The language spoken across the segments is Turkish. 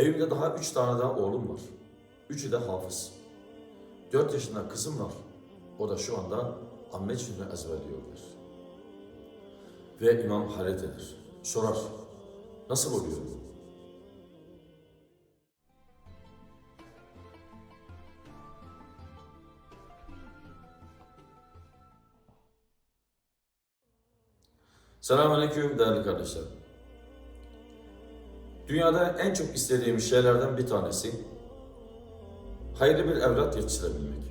Evimde daha üç tane daha oğlum var. Üçü de hafız. Dört yaşında kızım var. O da şu anda amme cüzünü ezberliyorlar. Ve imam hayret eder. Sorar. Nasıl oluyor bu? Selamünaleyküm değerli kardeşlerim. Dünyada en çok istediğim şeylerden bir tanesi hayırlı bir evlat yetiştirebilmek.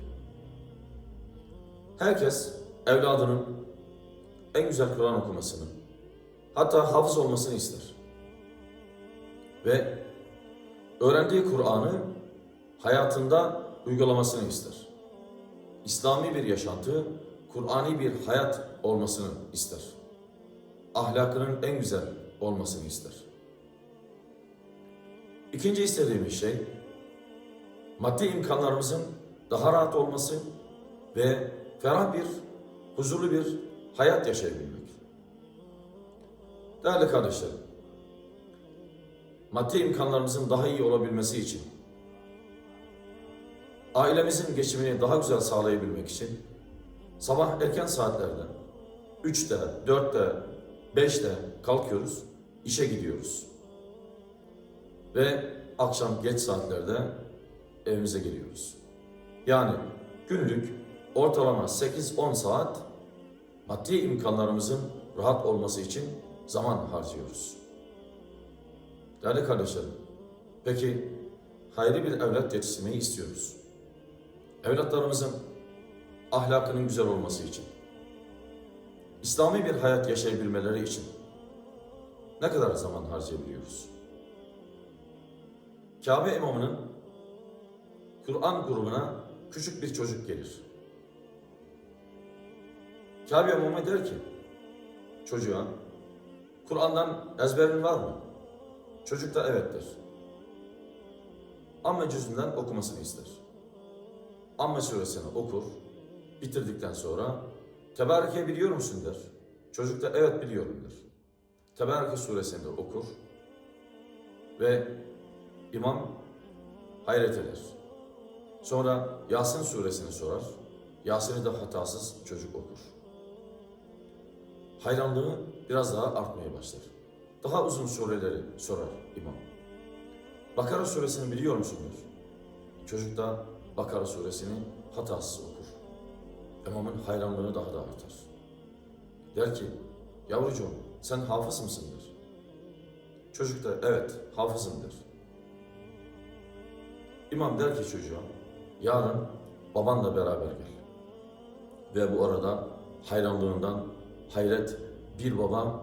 Herkes evladının en güzel Kur'an okumasını, hatta hafız olmasını ister. Ve öğrendiği Kur'an'ı hayatında uygulamasını ister. İslami bir yaşantı, Kur'ani bir hayat olmasını ister. Ahlakının en güzel olmasını ister. İkinci istediğimiz şey, maddi imkanlarımızın daha rahat olması ve ferah bir, huzurlu bir hayat yaşayabilmek. Değerli kardeşlerim, maddi imkanlarımızın daha iyi olabilmesi için, ailemizin geçimini daha güzel sağlayabilmek için, sabah erken saatlerde, 3'te, 4'te, 5'te kalkıyoruz, işe gidiyoruz. Ve akşam geç saatlerde evimize geliyoruz. Yani günlük ortalama 8-10 saat maddi imkanlarımızın rahat olması için zaman harcıyoruz. Değerli kardeşlerim, peki hayırlı bir evlat yetiştirmeyi istiyoruz. Evlatlarımızın ahlakının güzel olması için, İslami bir hayat yaşayabilmeleri için ne kadar zaman harcayabiliyoruz? Kabe imamının Kur'an grubuna küçük bir çocuk gelir. Kabe imamı der ki çocuğa Kur'an'dan ezberin var mı? Çocuk da evet der. Amme cüzünden okumasını ister. Amme suresini okur. Bitirdikten sonra Tebareke biliyor musun der. Çocuk da evet biliyorum der. Tebareke suresini de okur. Ve imam hayret eder. Sonra Yasin suresini sorar. Yasin'i de hatasız çocuk okur. Hayranlığı biraz daha artmaya başlar. Daha uzun sureleri sorar imam. Bakara suresini biliyor musundur? Çocuk da Bakara suresini hatasız okur. İmamın hayranlığı daha da artar. Der ki, yavrucuğum sen hafız mısındır? Çocuk da evet hafızımdır. İmam der ki çocuğa, yarın babanla beraber gel. Ve bu arada hayranlığından hayret bir baba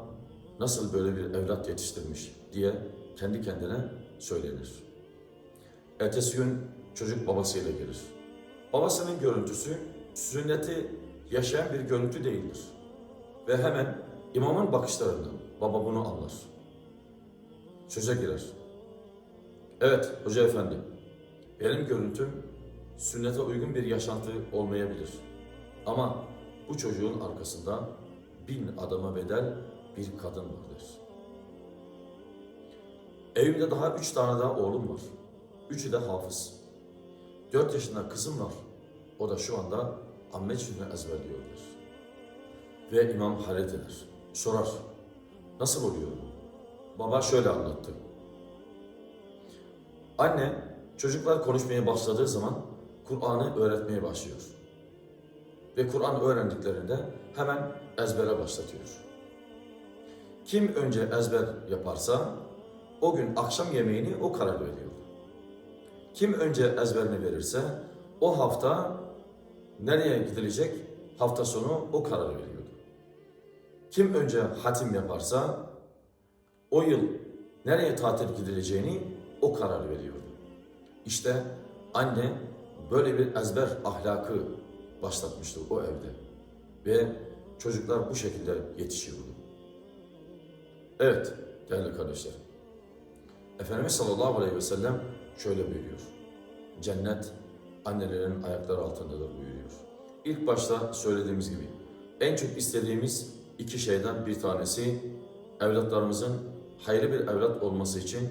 nasıl böyle bir evlat yetiştirmiş diye kendi kendine söylenir. Ertesi gün çocuk babasıyla gelir. Babasının görüntüsü sünneti yaşayan bir görüntü değildir. Ve hemen imamın bakışlarından baba bunu anlar. Söze girer. Evet hoca efendi, benim görüntüm sünnete uygun bir yaşantı olmayabilir. Ama bu çocuğun arkasında bin adama bedel bir kadın vardır. Evimde daha üç tane daha oğlum var. Üçü de hafız. Dört yaşında kızım var. O da şu anda amme cüzünü ezberliyorlar. Ve imam hayret eder. Sorar. Nasıl oluyor? Baba şöyle anlattı. Anne çocuklar konuşmaya başladığı zaman Kur'an'ı öğretmeye başlıyor. Ve Kur'an öğrendiklerinde hemen ezbere başlatıyor. Kim önce ezber yaparsa o gün akşam yemeğini o karar veriyor. Kim önce ezberini verirse o hafta nereye gidilecek hafta sonu o karar veriyordu. Kim önce hatim yaparsa o yıl nereye tatil gidileceğini o karar veriyordu. İşte anne böyle bir ezber ahlakı başlatmıştı o evde. Ve çocuklar bu şekilde yetişiyordu. Evet değerli kardeşlerim. Efendimiz sallallahu aleyhi ve sellem şöyle buyuruyor. Cennet annelerin ayakları altındadır buyuruyor. İlk başta söylediğimiz gibi en çok istediğimiz iki şeyden bir tanesi evlatlarımızın hayırlı bir evlat olması için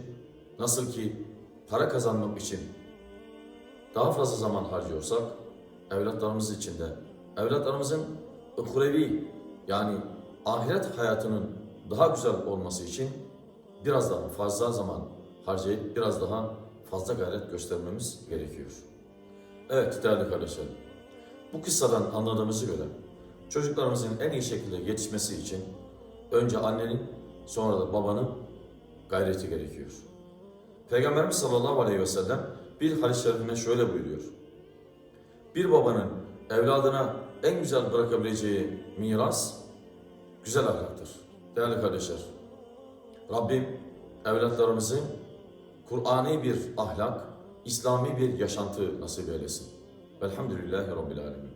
nasıl ki para kazanmak için daha fazla zaman harcıyorsak, evlatlarımız için de, evlatlarımızın uhrevi yani ahiret hayatının daha güzel olması için biraz daha fazla zaman harcayıp biraz daha fazla gayret göstermemiz gerekiyor. Evet değerli kardeşlerim, bu kıssadan anladığımızı göre çocuklarımızın en iyi şekilde yetişmesi için önce annenin sonra da babanın gayreti gerekiyor. Peygamberimiz sallallahu aleyhi ve sellem bir hadis-i şerifinde şöyle buyuruyor. Bir babanın evladına en güzel bırakabileceği miras güzel ahlaktır. Değerli kardeşler, Rabbim evlatlarımızı Kur'ani bir ahlak, İslami bir yaşantı nasip eylesin. Velhamdülillahi Rabbil Alemin.